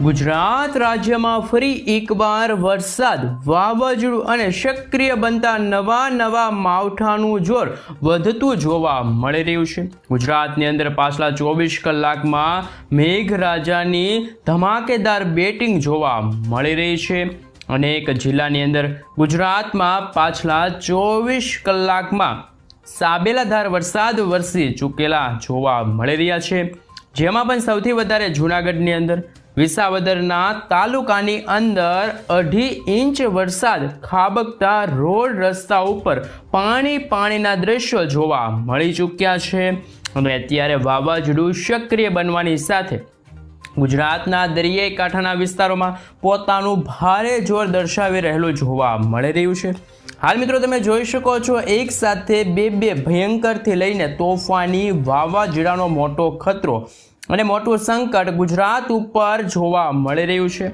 ગુજરાત રાજ્યમાં ફરી એકવાર વરસાદ વાવાઝોડું અને સક્રિય બનતા નવા નવા માવઠાનું જોર વધતું જોવા મળી રહ્યું છે. ગુજરાતની અંદર પાછલા ચોવીસ કલાકમાં મેઘરાજાની ધમાકેદાર બેટિંગ જોવા મળી રહી છે. અનેક જિલ્લાની અંદર ગુજરાતમાં પાછલા ચોવીસ કલાકમાં સાબેલાધાર વરસાદ વરસી ચૂકેલા જોવા મળી રહ્યા છે. જેમાં પણ સૌથી વધારે જૂનાગઢની અંદર વિસાવદરના તાલુકાની અંદર અઢી ઇંચ વરસાદ ખાબકતા રોડ રસ્તા ઉપર પાણી પાણીના દ્રશ્યો જોવા મળી ચૂક્યા છે. અને અત્યારે વાવાઝોડું સક્રિય બનવાની સાથે ગુજરાતના દરિયાઈ કાંઠાના વિસ્તારોમાં પોતાનું ભારે જોર દર્શાવી રહેલું જોવા મળી રહ્યું છે. હાલ મિત્રો તમે જોઈ શકો છો, એક સાથે બે બે ભયંકરથી લઈને તોફાની વાવાઝોડાનો મોટો ખતરો અને મોટું સંકટ ગુજરાત ઉપર જોવા મળી રહ્યું છે.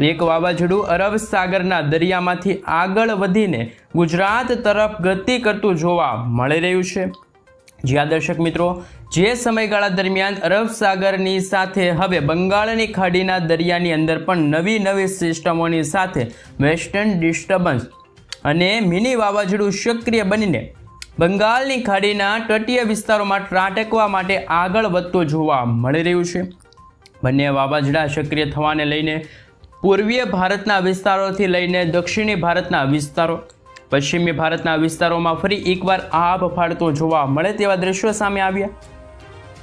એક વાવાઝોડું અરબ સાગરના દરિયામાંથી આગળ વધીને ગુજરાત તરફ ગતિ કરતું જોવા મળી રહ્યું છે. જ્યાં દર્શક મિત્રો, જે સમયગાળા દરમિયાન અરબ સાગરની સાથે, હવે બંગાળની ખાડીના દરિયાની અંદર પણ નવી નવી સિસ્ટમોની સાથે વેસ્ટર્ન ડિસ્ટર્બન્સ અને મિની વાવાઝોડું સક્રિય બનીને બંગાળની ખાડીના તટીય વિસ્તારોમાં ત્રાટકવા માટે આગળ વધતો જોવા મળી રહ્યું છે. બંને વાવાઝોડા સક્રિય થવાને લઈને પૂર્વીય ભારતના વિસ્તારોથી લઈને દક્ષિણી ભારતના વિસ્તારો, પશ્ચિમી ભારતના વિસ્તારોમાં ફરી એકવાર આભ ફાળતો જોવા મળે તેવા દ્રશ્યો સામે આવ્યા.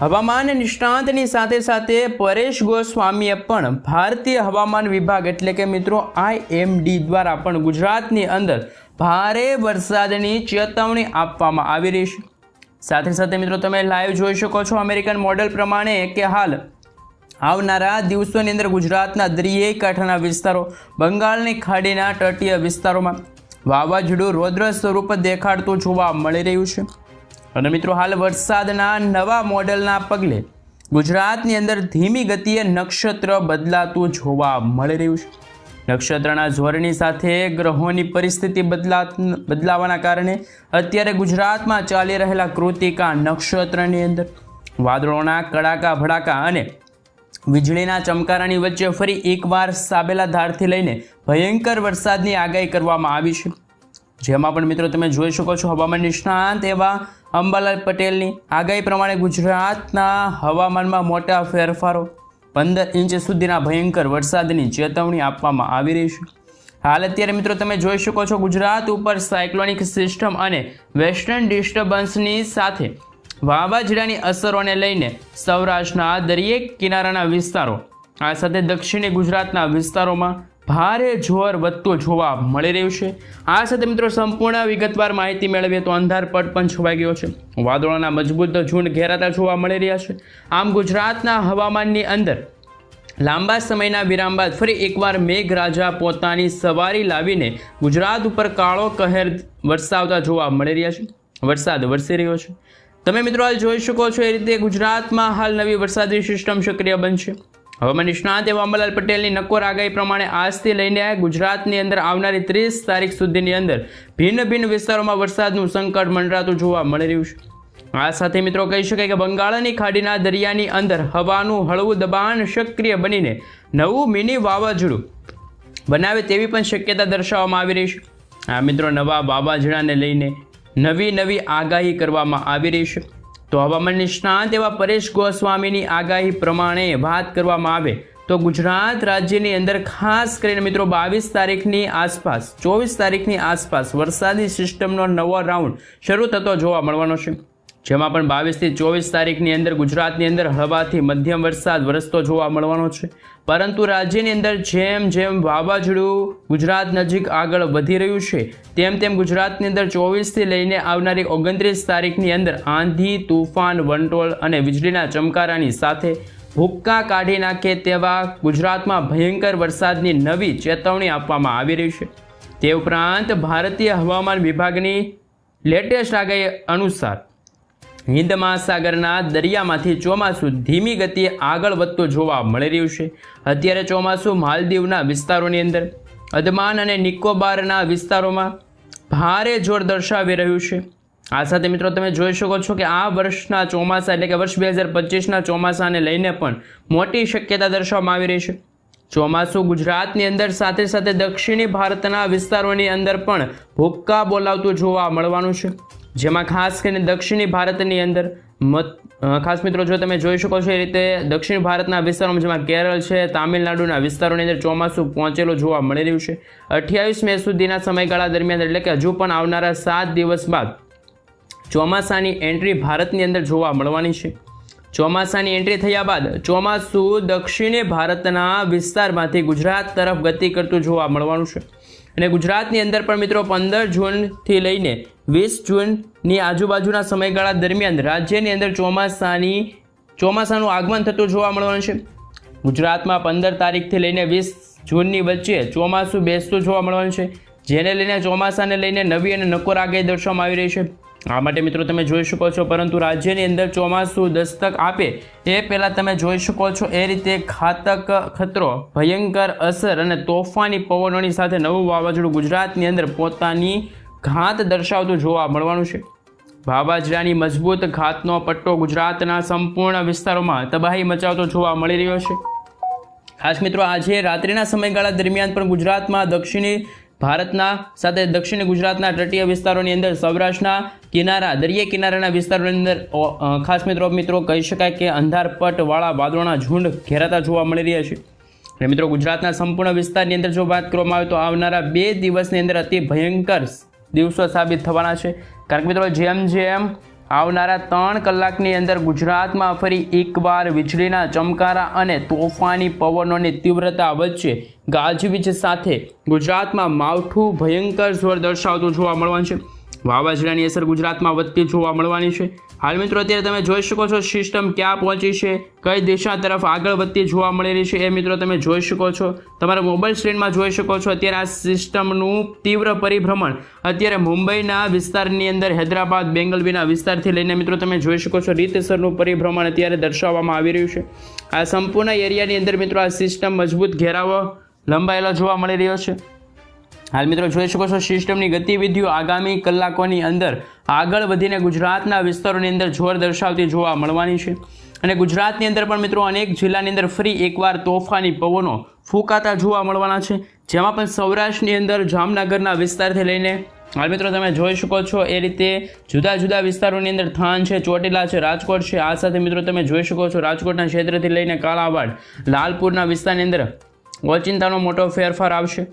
હવામાન નિષ્ણાંતની સાથે સાથે પરેશ ગોસ્વામીએ પણ ભારતીય હવામાન વિભાગ એટલે કે મિત્રો આઈએમડી દ્વારા પણ ગુજરાતની અંદર ભારે વરસાદની ચેતવણી આપવામાં આવી રહી છે. સાથે સાથે મિત્રો, તમે લાઈવ જોઈ શકો છો અમેરિકન મોડેલ પ્રમાણે કે હાલ આવનારા દિવસોની અંદર ગુજરાતના દરિયાઈ કાંઠાના વિસ્તારો, બંગાળની ખાડીના તટીય વિસ્તારોમાં વાવાઝોડું રૌદ્ર સ્વરૂપ દેખાડતું જોવા મળી રહ્યું છે. અને મિત્રો, હાલ વરસાદના નવા મોડેલના પગલે ગુજરાતની અંદર ધીમી ગતિએ નક્ષત્ર બદલાતું જોવા મળી રહ્યું છે. નક્ષત્રના જોરની સાથે ગ્રહોની પરિસ્થિતિ બદલા બદલાવાના કારણે અત્યારે ગુજરાતમાં ચાલી રહેલા કૃતિકા નક્ષત્રની અંદર. વાદળોના કડાકા, ભડાકા અને વીજળીના ચમકારાની વચ્ચે ફરી એકવાર સાબેલા ધારથી લઈને ભયંકર વરસાદની આગાહી કરવામાં આવી છે. જેમાં પણ મિત્રો તમે જોઈ શકો છો, હવામાન નિષ્ણાંત એવા અંબાલાલ પટેલની આગાહી પ્રમાણે ગુજરાતના હવામાનમાં મોટા ફેરફારો પંદર ઇંચ સુધીના ભયંકર વરસાદની ચેતવણી આપવામાં આવી રહી છે. હાલ અત્યારે મિત્રો તમે જોઈ શકો છો ગુજરાત ઉપર સાયક્લોનિક સિસ્ટમ અને વેસ્ટર્ન ડિસ્ટર્બન્સની સાથે વાવાઝોડાની અસરોને લઈને સૌરાષ્ટ્રના દરિયેક કિનારાના વિસ્તારો, આ સાથે દક્ષિણી ગુજરાતના વિસ્તારોમાં ભારે જોર વધતો જોવા મળી રહ્યું છે. આ સાથે મિત્રો સંપૂર્ણ વિગતવાર માહિતી મેળવીએ તો અંધારપટ પણ છવાઈ ગયો છે. વાદળોના મજબૂત ઝુંડ ઘેરાતા જોવા મળી રહ્યા છે. આમ ગુજરાતના હવામાનની અંદર લાંબા સમયના વિરામ બાદ ફરી એકવાર મેઘરાજા પોતાની સવારી લાવીને ગુજરાત ઉપર કાળો કહેર વરસાવતા જોવા મળી રહ્યા છે. વરસાદ વરસી રહ્યો છે. તમે મિત્રો હાલ જોઈ શકો છો એ રીતે ગુજરાતમાં હાલ નવી વરસાદી સિસ્ટમ સક્રિય બનશે. હવામાન નિષ્ણાંત એવા અંબાલાલ પટેલની નક્કોર આગાહી પ્રમાણે આજથી લઈને ગુજરાતની અંદર આવનારી ત્રીસ તારીખ સુધીની અંદર ભિન્ન ભિન્ન વિસ્તારોમાં વરસાદનું સંકટ મંડરાતું જોવા મળી રહ્યું છે. આ સાથે મિત્રો કહી શકાય કે બંગાળની ખાડીના દરિયાની અંદર હવાનું હળવું દબાણ સક્રિય બનીને નવું મિની વાવાઝોડું બનાવે તેવી પણ શક્યતા દર્શાવવામાં આવી રહી છે. આ મિત્રો નવા વાવાઝોડાને લઈને નવી નવી આગાહી કરવામાં આવી રહી છે. તો હવામાન નિષ્ણાંત એવા પરેશ ગોસ્વામીની આગાહી પ્રમાણે વાત કરવામાં આવે તો ગુજરાત રાજ્યની અંદર ખાસ કરીને મિત્રો બાવીસ તારીખની આસપાસ, ચોવીસ તારીખની આસપાસ વરસાદી સિસ્ટમનો નવો રાઉન્ડ શરૂ થતો જોવા મળવાનો છે. જેમાં પણ બાવીસથી ચોવીસ તારીખની અંદર ગુજરાતની અંદર હળવાથી મધ્યમ વરસાદ વરસતો જોવા મળવાનો છે. પરંતુ રાજ્યની અંદર જેમ જેમ વાવાઝોડું ગુજરાત નજીક આગળ વધી રહ્યું છે, તેમ તેમ ગુજરાતની અંદર ચોવીસથી લઈને આવનારી ઓગણત્રીસ તારીખની અંદર આંધી, તુફાન, વંટોળ અને વીજળીના ચમકારાની સાથે ભૂક્કા કાઢી નાખે તેવા ગુજરાતમાં ભયંકર વરસાદની નવી ચેતવણી આપવામાં આવી રહી છે. તે ઉપરાંત ભારતીય હવામાન વિભાગની લેટેસ્ટ આગાહી અનુસાર હિન્દ મહાસાગરના દરિયામાંથી ચોમાસું ધીમી ગતિએ આગળ વધતું જોવા મળી રહ્યું છે. અત્યારે ચોમાસું માલદીવના વિસ્તારોની અંદર, અદમાન અને નિકોબારના વિસ્તારોમાં ભારે જોર દર્શાવી રહ્યું છે. આ સાથે મિત્રો તમે જોઈ શકો છો કે આ વર્ષના ચોમાસા એટલે કે વર્ષ બે હજાર પચીસના ચોમાસાને લઈને પણ મોટી શક્યતા દર્શાવવામાં આવી રહી છે. ચોમાસું ગુજરાતની અંદર સાથે સાથે દક્ષિણી ભારતના વિસ્તારોની અંદર પણ ભૂક્કા બોલાવતું જોવા મળવાનું છે. જેમાં ખાસ કરીને દક્ષિણી ભારતની અંદર મત ખાસ મિત્રો, જો તમે જોઈ શકો છો એ રીતે દક્ષિણ ભારતના વિસ્તારોમાં જેમાં કેરળ છે, તામિલનાડુના વિસ્તારોની અંદર ચોમાસું પહોંચેલું જોવા મળી રહ્યું છે. અઠ્યાવીસ મે સુધીના સમયગાળા દરમિયાન એટલે કે હજુ પણ આવનારા સાત દિવસ બાદ ચોમાસાની એન્ટ્રી ભારતની અંદર જોવા મળવાની છે. ચોમાસાની એન્ટ્રી થયા બાદ ચોમાસું દક્ષિણી ભારતના વિસ્તારમાંથી ગુજરાત તરફ ગતિ કરતું જોવા મળવાનું છે. અને ગુજરાતની અંદર પણ મિત્રો પંદર જૂનથી લઈને વીસ જૂનની આજુબાજુના સમયગાળા દરમિયાન રાજ્યની અંદર ચોમાસાની, ચોમાસાનું આગમન થતું જોવા મળવાનું છે. ગુજરાતમાં પંદર તારીખથી લઈને વીસ જૂનની વચ્ચે ચોમાસું બેસતું જોવા મળવાનું છે. જેને લઈને ચોમાસાને લઈને નવી અને નકોર આગાહી દર્શાવવામાં આવી રહી છે. આ માટે મિત્રો તમે જોઈ શકો છો, પરંતુ રાજ્યની અંદર ચોમાસું દસ્તક આપે એ પહેલાં તમે જોઈ શકો છો, એ રીતે ઘાતક ખતરો, ભયંકર અસર અને તોફાની પવનોની સાથે નવું વાવાઝોડું ગુજરાતની અંદર પોતાની ઘાત દર્શાવતું જોવા મળવાનું છે. વાવાઝોડાની મજબૂત ઘાતનો પટ્ટો ગુજરાતના સંપૂર્ણ વિસ્તારોમાં તબાહી મચાવતો જોવા મળી રહ્યો છે. ખાસ મિત્રો, આજે રાત્રિના સમયગાળા દરમિયાન પણ ગુજરાતમાં દક્ષિણી ભારતના સાથે દક્ષિણ ગુજરાતના તટીય વિસ્તારોની અંદર સૌરાષ્ટ્રના કિનારા, દરિયા કિનારાના વિસ્તારોની અંદર ખાસ મિત્રો મિત્રો, કહી શકાય કે અંધારપટવાળા વાદળોના ઝુંડ ઘેરાતા જોવા મળી રહ્યા છે. અને મિત્રો, ગુજરાતના સંપૂર્ણ વિસ્તારની અંદર જો વાત કરવામાં આવે તો આવનારા બે દિવસની અંદર અતિ ભયંકર દિવસો સાબિત થવાના છે. કારણ કે મિત્રો, જેમ જેમ આવનારા ત્રણ કલાકની અંદર ગુજરાતમાં ફરી એકવાર વીજળીના ચમકારા અને તોફાની પવનોની તીવ્રતા વચ્ચે ગાજવીજ સાથે ગુજરાતમાં માવઠું ભયંકર સ્વર દર્શાવતું જોવા મળવાનું છે. વાવાઝોડાની અસર ગુજરાતમાં વધતી જોવા મળવાની છે. હાલ મિત્રો, અત્યારે તમે જોઈ શકો છો સિસ્ટમ ક્યાં પહોંચી છે, કઈ દિશા તરફ આગળ વધતી જોવા મળી રહી છે એ મિત્રો તમે જોઈ શકો છો. તમારા મોબાઈલ સ્ક્રીનમાં જોઈ શકો છો અત્યારે આ સિસ્ટમનું તીવ્ર પરિભ્રમણ. અત્યારે મુંબઈના વિસ્તારની અંદર, હૈદરાબાદ, બેંગલવીના વિસ્તારથી લઈને મિત્રો તમે જોઈ શકો છો રીતસરનું પરિભ્રમણ અત્યારે દર્શાવવામાં આવી રહ્યું છે. આ સંપૂર્ણ એરિયાની અંદર મિત્રો આ સિસ્ટમ મજબૂત ઘેરાવો લંબાયેલો જોવા મળી રહ્યો છે. હાલ મિત્રો જોઈ શકો છો સિસ્ટમની ગતિવિધિઓ આગામી કલાકોની અંદર આગળ વધીને ગુજરાતના વિસ્તારોની અંદર જોર દર્શાવતી જોવા મળવાની છે. અને ગુજરાતની અંદર પણ મિત્રો અનેક જિલ્લાની અંદર ફરી એકવાર તોફાની પવનો ફૂંકાતા જોવા મળવાના છે. જેમાં પણ સૌરાષ્ટ્રની અંદર જામનગરના વિસ્તારથી લઈને હાલ મિત્રો તમે જોઈ શકો છો એ રીતે જુદા જુદા વિસ્તારોની અંદર થાન છે, ચોટીલા છે, રાજકોટ છે. આ સાથે મિત્રો તમે જોઈ શકો છો રાજકોટના ક્ષેત્રથી લઈને કાલાવાડ, લાલપુરના વિસ્તારની અંદર ઓચિંતાનો મોટો ફેરફાર આવશે.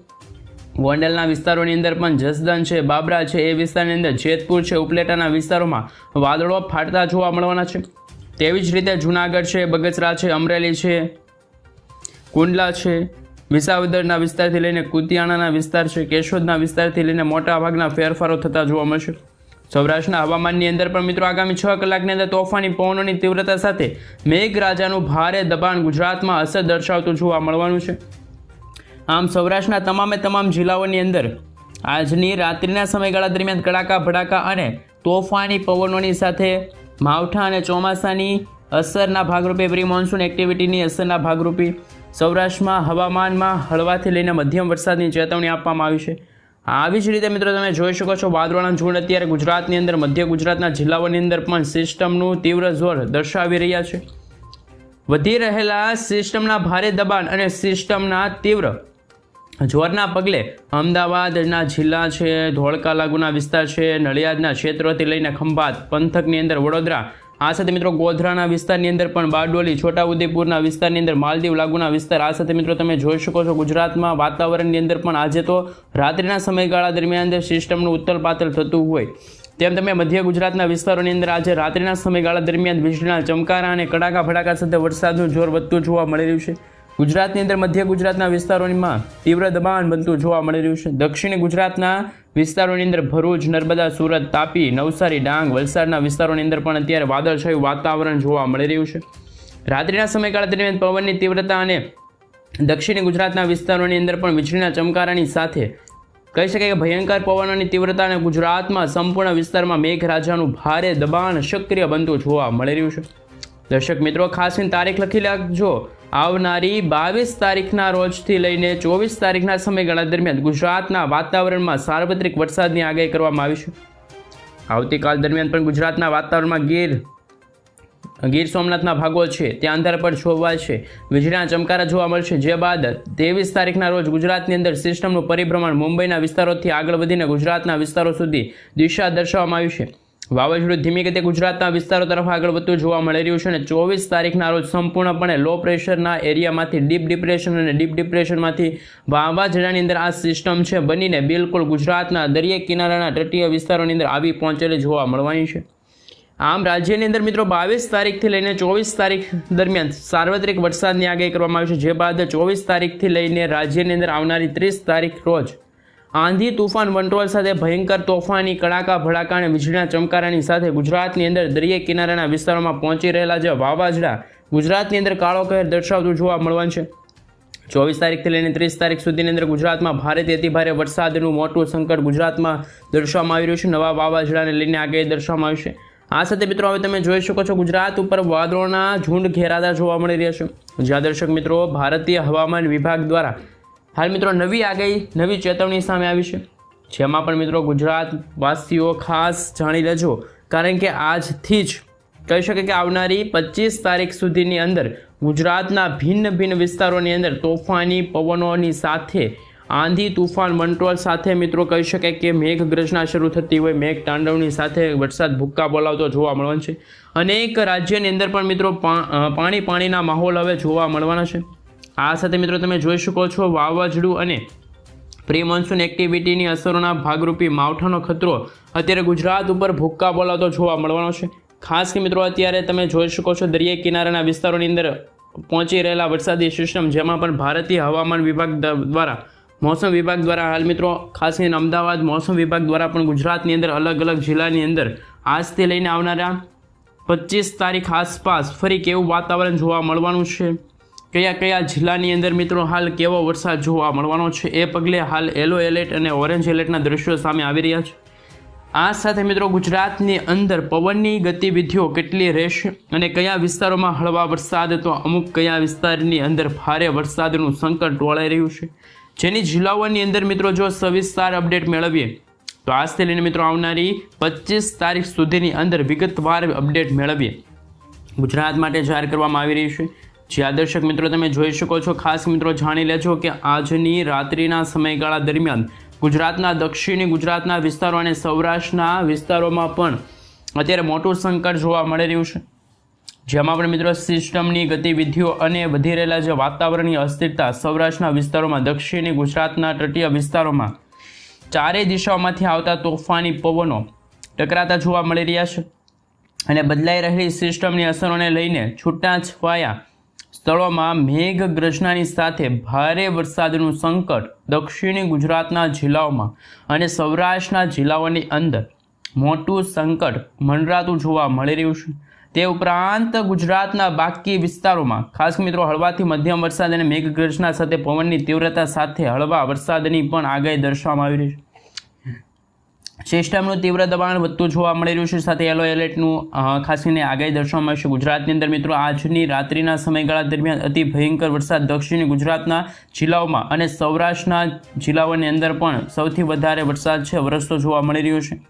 ગોંડલના વિસ્તારોની અંદર પણ જસદન છે, બાબરા છે, એ વિસ્તારની અંદર જેતપુર છે, ઉપલેટાના વિસ્તારોમાં વાદળો ફાટતા જોવા મળવાના છે. તેવી જ રીતે જુનાગઢ છે, બગસરા છે, અમરેલી છે, કુંડલા છે, વિસાવદરના વિસ્તારથી લઈને કુતિયાણાના વિસ્તાર છે, કેશોદના વિસ્તારથી લઈને મોટા ભાગના ફેરફારો થતા જોવા મળશે. સૌરાષ્ટ્રના હવામાનની અંદર પણ મિત્રો આગામી છ કલાકની અંદર તોફાની પવનોની તીવ્રતા સાથે મેઘરાજાનું ભારે દબાણ ગુજરાતમાં અસર દર્શાવતું જોવા મળવાનું છે. આમ સૌરાષ્ટ્રના તમામે તમામ જિલ્લાઓની અંદર આજની રાત્રિના સમયગાળા દરમિયાન કડાકા, ભડાકા અને તોફાની પવનોની સાથે માવઠા અને ચોમાસાની અસરના ભાગરૂપે પ્રી મોન્સૂન એક્ટિવિટીની અસરના ભાગરૂપે સૌરાષ્ટ્રમાં હવામાનમાં હળવાથી લઈને મધ્યમ વરસાદની ચેતવણી આપવામાં આવી છે. આવી જ રીતે મિત્રો તમે જોઈ શકો છો, વાદળોના ઝુંડ અત્યારે ગુજરાતની અંદર, મધ્ય ગુજરાતના જિલ્લાઓની અંદર પણ સિસ્ટમનું તીવ્ર જોર દર્શાવી રહ્યા છે. વધી રહેલા સિસ્ટમના ભારે દબાણ અને સિસ્ટમના તીવ્ર જોરના પગલે અમદાવાદના જિલ્લા છે, ધોળકા લાગુના વિસ્તાર છે, નડિયાદના ક્ષેત્રોથી લઈને ખંભાત પંથકની અંદર વડોદરા, આ સાથે મિત્રો ગોધરાના વિસ્તારની અંદર પણ બારડોલી, છોટાઉદેપુરના વિસ્તારની અંદર માલદીવ લાગુના વિસ્તાર, આ સાથે મિત્રો તમે જોઈ શકો છો ગુજરાતમાં વાતાવરણની અંદર પણ આજે તો રાત્રિના સમયગાળા દરમિયાન સિસ્ટમનું ઉત્તલ પાતલ થતું હોય. તેમ તમે મધ્ય ગુજરાતના વિસ્તારોની અંદર આજે રાત્રિના સમયગાળા દરમિયાન વીજળીના ચમકારા અને કડાકા ભડાકા સાથે વરસાદનું જોર વધતું જોવા મળી રહ્યું છે. ગુજરાતની અંદર મધ્ય ગુજરાતના વિસ્તારોમાં તીવ્ર દબાણ બનતું જોવા મળી રહ્યું છે. દક્ષિણ ગુજરાતના વિસ્તારોની અંદર ભરૂચ, નર્મદા, સુરત, તાપી, નવસારી, ડાંગ, વલસાડના વિસ્તારોની અંદર પણ અત્યારે વાદળછાયું વાતાવરણ જોવા મળી રહ્યું છે. રાત્રિના સમયગાળા દરમિયાન પવનની તીવ્રતા અને દક્ષિણ ગુજરાતના વિસ્તારોની અંદર પણ વીજળીના ચમકારાની સાથે કહી શકાય કે ભયંકર પવનોની તીવ્રતા અને ગુજરાતમાં સંપૂર્ણ વિસ્તારમાં મેઘરાજાનું ભારે દબાણ સક્રિય બનતું જોવા મળી રહ્યું છે. દર્શક મિત્રો, ખાસ તારીખ લખી રાખજો. આવનારી બાવીસ તારીખના રોજથી લઈને ચોવીસ તારીખના સમયગાળા દરમિયાન ગુજરાતના વાતાવરણમાં સાર્વત્રિક વરસાદની આગાહી કરવામાં આવી છે. આવતીકાલ દરમિયાન પણ ગુજરાતના વાતાવરણમાં ગીર ગીર સોમનાથના ભાગો છે, ત્યાં અંધારપટ જોવાય છે. વીજળીના ચમકારા જોવા મળશે. જે બાદ ત્રેવીસ તારીખના રોજ ગુજરાતની અંદર સિસ્ટમનું પરિભ્રમણ મુંબઈના વિસ્તારોથી આગળ વધીને ગુજરાતના વિસ્તારો સુધી દિશા દર્શાવવામાં આવ્યું છે. વાવાઝોડું ધીમી ગતિએ ગુજરાતના વિસ્તારો તરફ આગળ વધતું જોવા મળી રહ્યું છે અને ચોવીસ તારીખના રોજ સંપૂર્ણપણે લો પ્રેશરના એરિયામાંથી ડીપ ડિપ્રેશન અને ડીપ ડિપ્રેશનમાંથી વાવાઝોડાની અંદર આ સિસ્ટમ છે. બનીને બિલકુલ ગુજરાતના દરિયા કિનારાના તટીય વિસ્તારોની અંદર આવી પહોંચેલી જોવા મળવાની છે. આમ રાજ્યની અંદર મિત્રો બાવીસ તારીખથી લઈને ચોવીસ તારીખ દરમિયાન સાર્વત્રિક વરસાદની આગાહી કરવામાં આવી છે. જે બાદ ચોવીસ તારીખથી લઈને રાજ્યની અંદર આવનારી ત્રીસ તારીખ રોજ આંધી તુફાન વંટોળ સાથે ભયંકર તોફાની, કડાકા, ભડાકા અને વીજળીના ચમકારાની સાથે ગુજરાતની અંદર દરિયા કિનારાના વિસ્તારોમાં પહોંચી રહેલા જે વાવાઝોડા ગુજરાતની અંદર કાળો કહેર દર્શાવતું જોવા મળવાનું છે. ચોવીસ તારીખથી લઈને ત્રીસ તારીખ સુધીની અંદર ગુજરાતમાં ભારેથી અતિભારે વરસાદનું મોટું સંકટ ગુજરાતમાં દર્શાવવામાં આવી રહ્યું છે. નવા વાવાઝોડાને લઈને આગળ દર્શાવવામાં આવ્યું છે. આ સાથે મિત્રો હવે તમે જોઈ શકો છો ગુજરાત ઉપર વાદળોના ઝુંડ ઘેરાતા જોવા મળી રહ્યા છે. જ્યાં દર્શક મિત્રો, ભારતીય હવામાન વિભાગ દ્વારા હાલ મિત્રો નવી આગાહી, નવી ચેતવણી સામે આવી છે. જેમાં પણ મિત્રો ગુજરાતવાસીઓ ખાસ જાણી લેજો. કારણ કે આજથી જ કહી શકે કે આવનારી પચીસ તારીખ સુધીની અંદર ગુજરાતના ભિન્ન ભિન્ન વિસ્તારોની અંદર તોફાની પવનોની સાથે, આંધી, તુફાન વંટોળ સાથે મિત્રો કહી શકાય કે મેઘગર્જના શરૂ થતી હોય. મેઘ તાંડવની સાથે વરસાદ ભૂક્કા બોલાવતો જોવા મળવાનો છે. અનેક રાજ્યની અંદર પણ મિત્રો પાણી પાણીના માહોલ હવે જોવા મળવાના છે. આ સાથે મિત્રો તમે જોઈ શકો છો વાવાઝોડું અને પ્રી મોન્સૂન એક્ટિવિટીની અસરોના ભાગરૂપી માવઠાનો ખતરો અત્યારે ગુજરાત ઉપર ભૂક્કા બોલાવતો જોવા મળવાનો છે. ખાસ કે મિત્રો અત્યારે તમે જોઈ શકો છો દરિયા કિનારાના વિસ્તારોની અંદર પહોંચી રહેલા વરસાદી સિસ્ટમ, જેમાં પણ ભારતીય હવામાન વિભાગ દ્વારા, મોસમ વિભાગ દ્વારા હાલ મિત્રો ખાસ કરીને અમદાવાદ મોસમ વિભાગ દ્વારા પણ ગુજરાતની અંદર અલગ અલગ જિલ્લાની અંદર આજથી લઈને આવનારા પચીસ તારીખ આસપાસ ફરી કેવું વાતાવરણ જોવા મળવાનું છે. કયા કયા જિલ્લાની અંદર મિત્રો હાલ કેવો વરસાદ જોવા મળવાનો છે? એ પગલે હાલ યલો એલર્ટ અને ઓરેન્જ એલર્ટના દ્રશ્યો સામે આવી રહ્યા છે. આ સાથે મિત્રો ગુજરાતની અંદર પવનની ગતિવિધિઓ કેટલી રહેશે અને કયા વિસ્તારોમાં હળવા વરસાદ તો અમુક કયા વિસ્તારની અંદર ભારે વરસાદનું સંકટ ટોળાઈ રહ્યું છે. જેની જિલ્લાઓની અંદર મિત્રો જો સવિસ્તાર અપડેટ મેળવીએ, તો આજથી લઈને મિત્રો આવનારી પચીસ તારીખ સુધીની અંદર વિગતવાર અપડેટ મેળવીએ. ગુજરાત માટે જાહેર કરવામાં આવી રહી છે. જ્યાં દર્શક મિત્રો તમે જોઈ શકો છો, ખાસ મિત્રો જાણી લેજો કે આજની રાત્રિના સમયગાળા દરમિયાન ગુજરાતના દક્ષિણી ગુજરાતના વિસ્તારો અને સૌરાષ્ટ્રના વિસ્તારોમાં પણ અત્યારે મોટું સંકટ જોવા મળી રહ્યું છે. જેમાં પણ મિત્રો સિસ્ટમની ગતિવિધિઓ અને વધી રહેલા જે વાતાવરણીય અસ્થિરતા સૌરાષ્ટ્રના વિસ્તારોમાં, દક્ષિણી ગુજરાતના તટીય વિસ્તારોમાં ચારેય દિશાઓમાંથી આવતા તોફાની પવનો ટકરાતા જોવા મળી રહ્યા છે. અને બદલાઈ રહેલી સિસ્ટમની અસરોને લઈને છૂટાછવાયા સ્થળોમાં મેઘગર્જનાની સાથે ભારે વરસાદનું સંકટ દક્ષિણી ગુજરાતના જિલ્લાઓમાં અને સૌરાષ્ટ્રના જિલ્લાઓની અંદર મોટું સંકટ મંડરાતું જોવા મળી રહ્યું છે. તે ઉપરાંત ગુજરાતના બાકી વિસ્તારોમાં, ખાસ મિત્રો, હળવાથી મધ્યમ વરસાદ અને મેઘગર્જના સાથે પવનની તીવ્રતા સાથે હળવા વરસાદની પણ આગાહી દર્શાવવામાં આવી રહી છે. સિસ્ટમનું તીવ્ર દબાણ વધતું જોવા મળી રહ્યું છે. સાથે યલો એલર્ટનું ખાસ કરીને આગાહી દર્શાવવામાં આવી ગુજરાતની અંદર મિત્રો, આજની રાત્રિના સમયગાળા દરમિયાન અતિ ભયંકર વરસાદ દક્ષિણી ગુજરાતના જિલ્લાઓમાં અને સૌરાષ્ટ્રના જિલ્લાઓની અંદર પણ સૌથી વધારે વરસાદ છે, વરસતો જોવા મળી રહ્યો છે.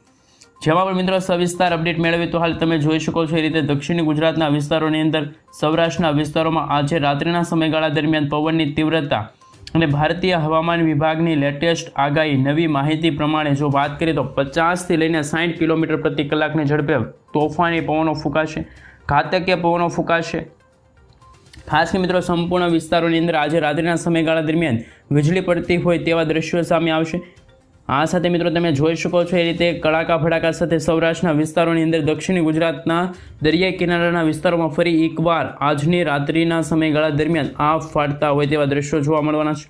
જેમાં પણ મિત્રો, સવિસ્તાર અપડેટ મેળવી તો હાલ તમે જોઈ શકો છો, એ રીતે દક્ષિણ ગુજરાતના વિસ્તારોની અંદર સૌરાષ્ટ્રના વિસ્તારોમાં આજે રાત્રિના સમયગાળા દરમિયાન પવનની તીવ્રતા અને ભારતીય હવામાન વિભાગની લેટેસ્ટ આગાહી નવી માહિતી પ્રમાણે જો વાત કરીએ તો પચાસથી લઈને સાઠ કિલોમીટર પ્રતિ કલાકની ઝડપે તોફાની પવનો ફૂંકાશે, ઘાતકીય પવનો ફૂંકાશે. ખાસ કે મિત્રો, સંપૂર્ણ વિસ્તારોની અંદર આજે રાત્રિના સમયગાળા દરમિયાન વીજળી પડતી હોય તેવા દ્રશ્યો સામે આવશે. આ સાથે મિત્રો તમે જોઈ શકો છો એ રીતે કડાકા ફડાકા સાથે સૌરાષ્ટ્રના વિસ્તારોની અંદર દક્ષિણ ગુજરાતના દરિયાઈ કિનારાના વિસ્તારોમાં ફરી એકવાર આજની રાત્રિના સમયગાળા દરમિયાન આ ફાટતા હોય તેવા દ્રશ્યો જોવા મળવાના છે.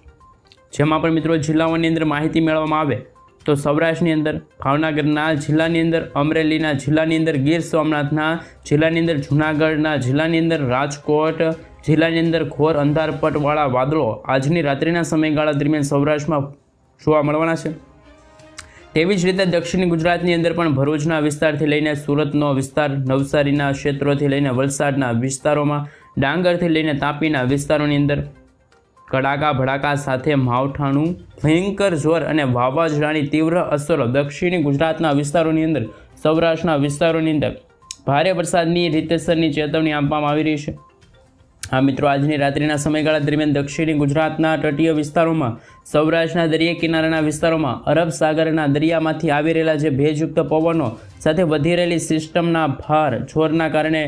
જેમાં પણ મિત્રો જિલ્લાઓની અંદર માહિતી મેળવવામાં આવે તો સૌરાષ્ટ્રની અંદર, ભાવનગરના જિલ્લાની અંદર, અમરેલીના જિલ્લાની અંદર, ગીર સોમનાથના જિલ્લાની અંદર, જૂનાગઢના જિલ્લાની અંદર, રાજકોટ જિલ્લાની અંદર, ઘોર અંધારપટવાળા વાદળો આજની રાત્રિના સમયગાળા દરમિયાન સૌરાષ્ટ્રમાં જોવા મળવાના છે. તેવી જ રીતે દક્ષિણ ગુજરાતની અંદર પણ ભરૂચના વિસ્તારથી લઈને સુરતનો વિસ્તાર, નવસારીના ક્ષેત્રોથી લઈને વલસાડના વિસ્તારોમાં, ડાંગરથી લઈને તાપીના વિસ્તારોની અંદર કડાકા ભડાકા સાથે માવઠાનું ભયંકર જોર અને વાવાઝોડાની તીવ્ર અસરો દક્ષિણી ગુજરાતના વિસ્તારોની અંદર, સૌરાષ્ટ્રના વિસ્તારોની અંદર. ભારે વરસાદની રીતસરની ચેતવણી આપવામાં આવી રહી છે. આ મિત્રો, આજની રાત્રિના સમયગાળા દરમિયાન દક્ષિણી ગુજરાતના તટીય વિસ્તારોમાં, સૌરાષ્ટ્રના દરિયા કિનારાના વિસ્તારોમાં, અરબ સાગરના દરિયામાંથી આવી રહેલા જે ભેજયુક્ત પવનો સાથે વધી રહેલી સિસ્ટમના ભાર જોરના કારણે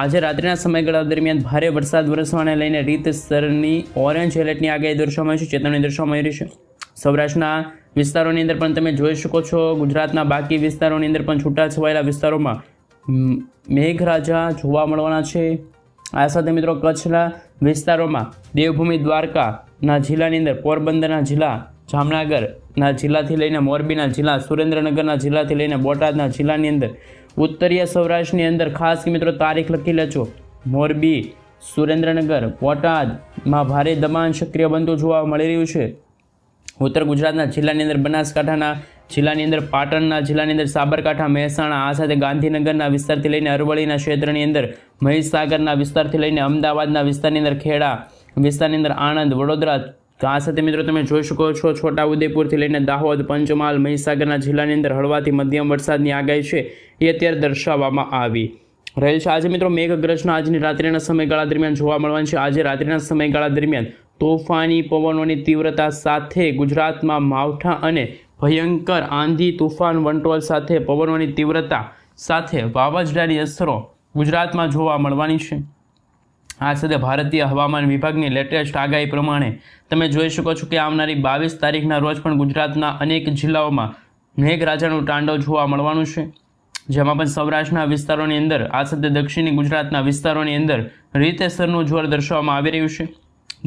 આજે રાત્રિના સમયગાળા દરમિયાન ભારે વરસાદ વરસવાને લઈને રીતસરની ઓરેન્જ એલર્ટની આગાહી દર્શાવવામાં આવી છે, ચેતવણી દર્શાવવામાં આવી છે. સૌરાષ્ટ્રના વિસ્તારોની અંદર પણ તમે જોઈ શકો છો, ગુજરાતના બાકી વિસ્તારોની અંદર પણ છૂટાછવાયેલા વિસ્તારોમાં મેઘરાજા જોવા મળવાના છે. આ સાથે મિત્રો કચ્છના વિસ્તારોમાં દેવભૂમિ દ્વારકાના જિલ્લાની અંદર પોરબંદરના જિલ્લા, જામનગરના જિલ્લાથી લઈને મોરબીના જિલ્લા, સુરેન્દ્રનગરના જિલ્લાથી લઈને બોટાદના જિલ્લાની અંદર, ઉત્તરીય સૌરાષ્ટ્રની અંદર ખાસ મિત્રો તારીખ લખી લેજો. મોરબી, સુરેન્દ્રનગર, બોટાદમાં ભારે દબાણ સક્રિય બનતું જોવા મળી રહ્યું છે. ઉત્તર ગુજરાતના જિલ્લાની અંદર બનાસકાંઠાના જિલ્લાની અંદર પાટણના જિલ્લાની અંદર સાબરકાંઠા, મહેસાણા, આ સાથે ગાંધીનગરના વિસ્તારથી લઈને અરવલ્લીના ક્ષેત્રની અંદર મહીસાગરના વિસ્તારથી લઈને અમદાવાદના વિસ્તારની અંદર ખેડા વિસ્તારની અંદર આણંદ, વડોદરા, તો આ સાથે મિત્રો તમે જોઈ શકો છો છોટા ઉદેપુરથી લઈને દાહોદ, પંચમહાલ, મહીસાગરના જિલ્લાની અંદર હળવાથી મધ્યમ વરસાદની આગાહી છે એ અત્યારે દર્શાવવામાં આવી રહેલ છે. આજે મિત્રો મેઘગ્રજના આજની રાત્રિના સમયગાળા દરમિયાન જોવા મળવાનું છે. આજે રાત્રિના સમયગાળા દરમિયાન તોફાની પવનોની તીવ્રતા સાથે ગુજરાતમાં માવઠા અને ભયંકર આંધી તુફાન વંટોળ સાથે પવનોની તીવ્રતા સાથે વાવાઝોડાની અસરો ગુજરાતમાં જોવા મળવાની છે. આ સાથે ભારતીય હવામાન વિભાગની લેટેસ્ટ આગાહી પ્રમાણે તમે જોઈ શકો છો કે આવનારી બાવીસ તારીખના રોજ પણ ગુજરાતના અનેક જિલ્લાઓમાં મેઘરાજાનું તાંડવ જોવા મળવાનું છે. જેમાં પણ સૌરાષ્ટ્રના વિસ્તારોની અંદર, આ સાથે દક્ષિણી ગુજરાતના વિસ્તારોની અંદર રીતેસરનું જોર દર્શાવવામાં આવી રહ્યું છે.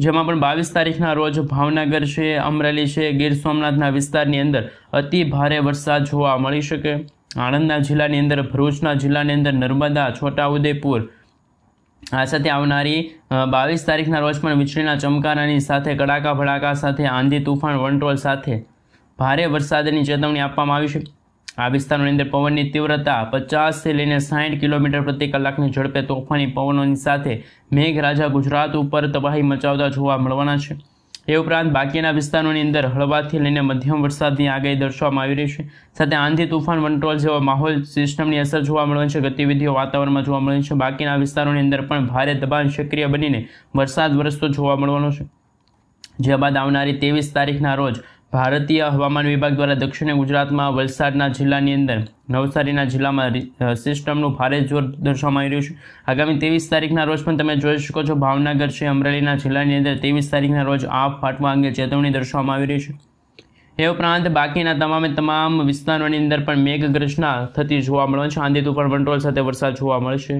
જેમાં પણ બાવીસ તારીખના રોજ ભાવનગર છે, અમરેલી છે, ગીર સોમનાથના વિસ્તારની અંદર અતિ ભારે વરસાદ જોવા મળી શકે. આણંદના જિલ્લાની અંદર, ભરૂચના જિલ્લાની અંદર, નર્મદા, છોટાઉદેપુર. આ સાથે આવનારી બાવીસ તારીખના રોજ પણ વીજળીના ચમકારાની સાથે, કડાકા ભડાકા સાથે, આંધી તુફાન, વંટોળ સાથે ભારે વરસાદની ચેતવણી આપવામાં આવી છે. આ વિસ્તારોની અંદર પવનની તીવ્રતા પચાસથી લઈને સાઠ કિલોમીટર પ્રતિ કલાકની ઝડપે તોફાની પવનોની સાથે મેઘરાજા ગુજરાત ઉપર તબાહી મચાવતા જોવા મળવાના છે. એ ઉપરાંત બાકીના વિસ્તારોની અંદર હળવાથી લઈને મધ્યમ વરસાદની આગાહી દર્શાવવામાં આવી રહી છે. સાથે આંધી તુફાન વંટોળ જેવા માહોલ સિસ્ટમની અસર જોવા મળવાની છે. ગતિવિધિઓ વાતાવરણમાં જોવા મળે છે. બાકીના વિસ્તારોની અંદર પણ ભારે દબાણ સક્રિય બનીને વરસાદ વરસતો જોવા મળવાનો છે. જે બાદ આવનારી ત્રેવીસ તારીખના રોજ ભારતીય હવામાન વિભાગ દ્વારા દક્ષિણ ગુજરાતમાં વલસાડના જિલ્લાની અંદર નવસારીના જિલ્લામાં સિસ્ટમનું ભારે જોર દર્શાવવામાં આવી રહ્યું છે. આગામી ત્રેવીસ તારીખના રોજ પણ તમે જોઈ શકો છો, ભાવનગર છે, અમરેલીના જિલ્લાની અંદર ત્રેવીસ તારીખના રોજ આ ફાટવા અંગે ચેતવણી દર્શાવવામાં આવી રહી છે. એ ઉપરાંત બાકીના તમામે તમામ વિસ્તારોની અંદર પણ મેઘગર્જના થતી જોવા મળે છે. આંધી તુફાન કંટ્રોલ સાથે વરસાદ જોવા મળશે